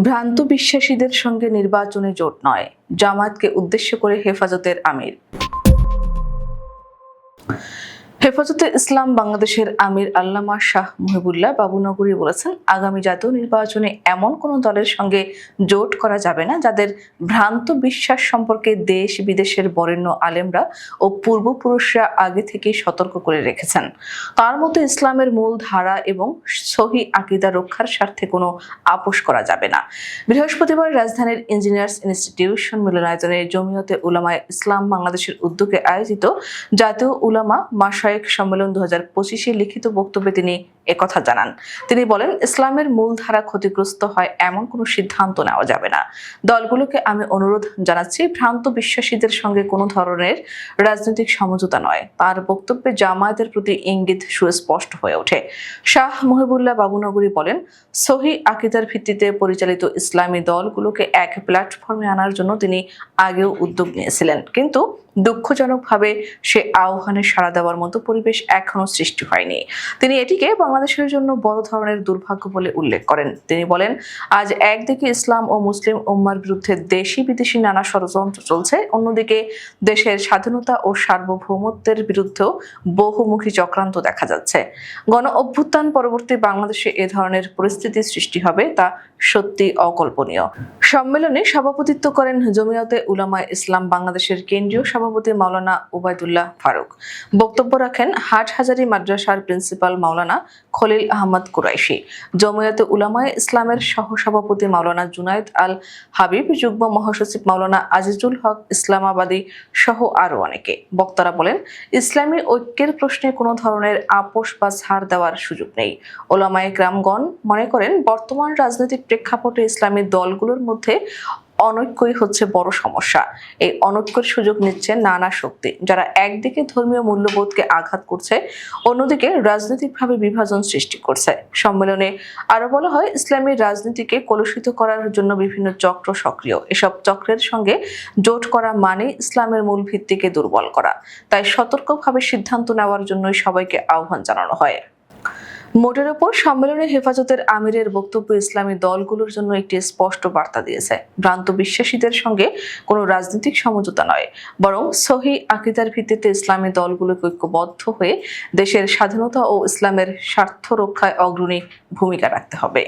ভ্রান্ত বিশ্বাসীদের সঙ্গে নির্বাচনে জোট নয়। জামায়াতকে উদ্দেশ্য করে হেফাজতের আমির। হেফাজতে ইসলাম বাংলাদেশের আমির আল্লামা শাহ মহিবুল্লাহ বাবুনগরী বলেছেন, আগামী জাতীয় নির্বাচনে এমন কোনো দলের সঙ্গে জোট করা যাবে না, যাদের ভ্রান্ত বিশ্বাস সম্পর্কে দেশ বিদেশের বরেণ্য আলেমরা ও পূর্বপুরুষরা আগে থেকেই সতর্ক করে রেখেছেন। তার মতো ইসলামের মূল ধারা এবং সহি আকিদা রক্ষার স্বার্থে কোনো আপোষ করা যাবে না। বৃহস্পতিবার রাজধানীর ইঞ্জিনিয়ার্স ইনস্টিটিউশন মিলনায়তনে জমিয়তে উলামায়ে ইসলাম বাংলাদেশের উদ্যোগে আয়োজিত জাতীয় উলামা মাসায়েক সম্মেলন দু হাজার পঁচিশে লিখিত বক্তব্যে তিনি একথা জানান। তিনি বলেন, ইসলামের মূলধারা ক্ষতিগ্রস্ত হয় এমন কোনো সিদ্ধান্ত নেওয়া যাবে না। দলগুলোকে আমি অনুরোধ জানাচ্ছি, ভ্রান্ত বিশ্বাসীদের সঙ্গে কোনো ধরনের রাজনৈতিক সমঝোতা নয়। তার বক্তব্যে জামায়াতের প্রতি ইঙ্গিত সুস্পষ্ট হয়ে ওঠে। শাহ মহিবুল্লাহ বাবুনগরী বলেন, সহি আকিদার ভিত্তিতে পরিচালিত ইসলামী দলগুলোকে এক প্ল্যাটফর্মে আনার জন্য তিনি আগেও উদ্যোগ নিয়েছিলেন। কিন্তু দুঃখজনকভাবে সে আহ্বানে সাড়া দেওয়ার মতো পরিবেশ এখনও সৃষ্টি হয়নি। তিনি এটিকে বাংলাদেশের জন্য বড় ধরনের দুর্ভাগ্য বলে উল্লেখ করেন। তিনি বলেন, আজ একদিকে ইসলাম ও মুসলিম উম্মার বিরুদ্ধে দেশি বিদেশি নানা ষড়যন্ত্র চলছে, অন্যদিকে দেশের স্বাধীনতা ও সার্বভৌমত্বের বিরুদ্ধেও বহুমুখী চক্রান্ত দেখা যাচ্ছে। গণ অভ্যুত্থান পরবর্তী বাংলাদেশে এ ধরনের পরিস্থিতি সৃষ্টি হবে তা সত্যি অকল্পনীয়। সম্মেলনে সভাপতিত্ব করেন জমিয়তে উলামায়ে ইসলাম বাংলাদেশের কেন্দ্রীয় সভাপতি মাওলানা উবায়দুল্লাহ ফারুক। বক্তব্য রাখেন হাটহাজারী মাদ্রাসার প্রিন্সিপাল মাওলানা খলিল আহমদ কুরাইশি। জমিয়তে উলামায়ে ইসলামের সহসভাপতি মাওলানা জুনায়েদ আল হাবিব, যুগ্ম মহাসচিব মাওলানা আজিজুল হক ইসলামাবাদী সহ আরও অনেকে। বক্তারা বলেন, ইসলামী ঐক্যের প্রশ্নে কোনো ধরনের আপোষ বা ছাড় দেওয়ার সুযোগ নেই। ওলামায়ে গ্রামগণ মনে করেন, বর্তমান রাজনৈতিক প্রেক্ষাপটে ইসলামী দলগুলোর মধ্যে অনৈক্যই হচ্ছে বড় সমস্যা। এই অনৈক্যের সুযোগ নিচ্ছে নানা শক্তি, যারা একদিকে ধর্মীয় মূল্যবোধকে আঘাত করছে, অন্যদিকে রাজনৈতিকভাবে বিভাজন সৃষ্টি করছে। সম্মেলনে আরও বলা হয়, ইসলামী রাজনীতিকে কলুষিত করার জন্য বিভিন্ন চক্র সক্রিয়। এসব চক্রের সঙ্গে জোট করা মানে ইসলামের মূল ভিত্তিকে দুর্বল করা। তাই সতর্কভাবে সিদ্ধান্ত নেওয়ার জন্যই সবাইকে আহ্বান জানানো হয়। মোটের ওপর সম্মেলনে হেফাজতের আমিরের বক্তব্য ইসলামী দলগুলোর জন্য একটি স্পষ্ট বার্তা দিয়েছে। ভ্রান্ত বিশ্বাসীদের সঙ্গে কোনো রাজনৈতিক সমঝোতা নয়, বরং সহি আকিদার ভিত্তিতে ইসলামী দলগুলো ঐক্যবদ্ধ হয়ে দেশের স্বাধীনতা ও ইসলামের স্বার্থ রক্ষায় অগ্রণী ভূমিকা রাখতে হবে।